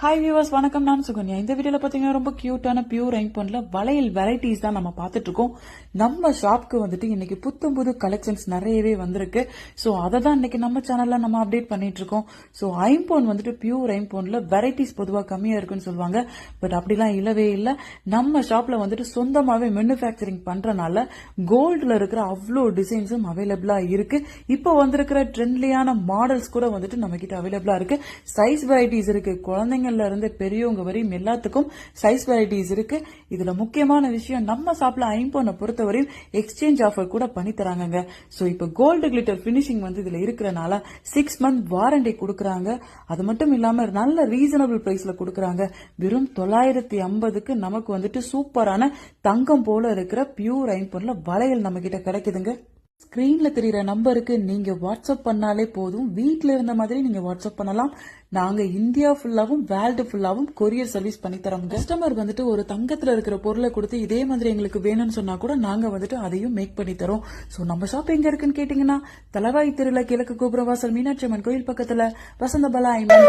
Hi viewers வணக்கம். நான் சுகன்யா. இந்த வீடியோல பாத்தீங்கன்னா ரொம்ப கியூட்டான பியூர் ஐம்பொன்ல வளையல் வெரைட்டிஸ் தான் நம்ம பார்த்துட்டு இருக்கோம். நம்ம ஷாப்க்கு வந்துட்டு இன்னைக்கு புத்தம் புது கலெக்ஷன்ஸ் நிறையவே வந்திருக்கு. ஸோ அதை தான் இன்னைக்கு நம்ம சேனல்ல நம்ம அப்டேட் பண்ணிட்டு இருக்கோம். ஸோ ஐம்போன் வந்துட்டு பியூர் ஐம்போன்ல வெரைட்டிஸ் பொதுவாக கம்மியா இருக்குன்னு சொல்லுவாங்க. பட் அப்படிலாம் இல்லவே இல்லை. நம்ம ஷாப்ல வந்துட்டு சொந்தமாவே மேனுஃபேக்சரிங் பண்றனால கோல்டுல இருக்கிற அவ்வளோ டிசைன்ஸும் அவைலபிளா இருக்கு. இப்போ வந்திருக்கிற ட்ரெண்ட்லியான மாடல்ஸ் கூட வந்துட்டு நம்ம கிட்ட அவைலபிளா இருக்கு. சைஸ் வெரைட்டிஸ் இருக்கு. குழந்தைங்கள்ல இருந்து பெரியவங்க வரையும் எல்லாத்துக்கும் சைஸ் வெரைட்டிஸ் இருக்கு. இதுல முக்கியமான விஷயம் நம்ம ஷாப்ல ஐம்போனை பொறுத்தவரையும் எக்ஸ்சேஞ்ச் ஆஃபர் கூட பண்ணி தராங்க சோ இப்போ கோல்டு கிளிட்டர் பினிஷிங் வந்து இதுல இருக்கிறனால சிக்ஸ் மந்த் வாரண்டி கொடுக்கறாங்க. அது மட்டும் இல்லாம நல்ல ரீசனபிள் பிரைஸ்ல கொடுக்கறாங்க. வெறும் தொள்ளாயிரத்தி ஐம்பதுக்கு நமக்கு வந்துட்டு சூப்பரான தங்கம் போல இருக்கிற பியூர் ஐம்பொன்ல வளையல் நம்ம கிட்ட கிடைக்குதுங்க. ஸ்கிரீன்ல தெரிகிற நம்பருக்கு நீங்க வாட்ஸ்அப் பண்ணாலே போதும். வீட்டில் இருந்த மாதிரி நீங்க வாட்ஸ்அப் பண்ணலாம். நாங்க இந்தியா ஃபுல்லாவும் வேர்ல்டு ஃபுல்லாவும் கொரியர் சர்வீஸ் பண்ணி தரோம். கஸ்டமர் வந்துட்டு ஒரு தங்கத்துல இருக்கிற பொருளை கொடுத்து இதே மாதிரி எங்களுக்கு வேணும்னு சொன்னா கூட நாங்க வந்துட்டு அதையும் மேக் பண்ணி தரோம். ஸோ நம்ம ஷாப் எங்க இருக்குன்னு கேட்டீங்கன்னா தலவாய் திருவிழா கிழக்கு கோபுரவாசல் மீனாட்சி அம்மன் கோயில் பக்கத்துல வசந்த பலா ஐமன்